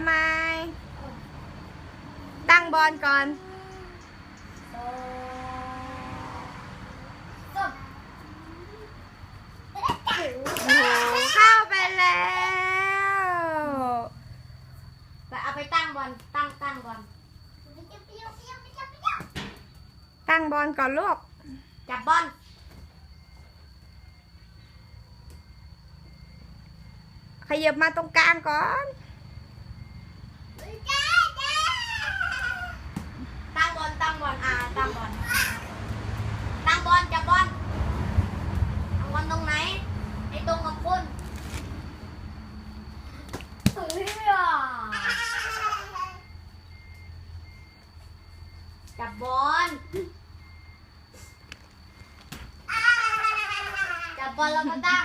เอาไหมตั้งบอลก่อนสองสามโอ้โหเข้าไปแล้วไปเอาไปตั้งบอล ตั้งตั้งบอล ตั้งบอลก่อนลูก จับบอล ขยับมาตรงกลางก่อน ตั้งบอลตั้งบอลอ่าตั้งบอลตั้งบอลจับบอลตั้งบอลตรงไหนไอ้ตรงกับคุณเฮ้ยอะจับบอลจับบอลแล้วก็ตั้ง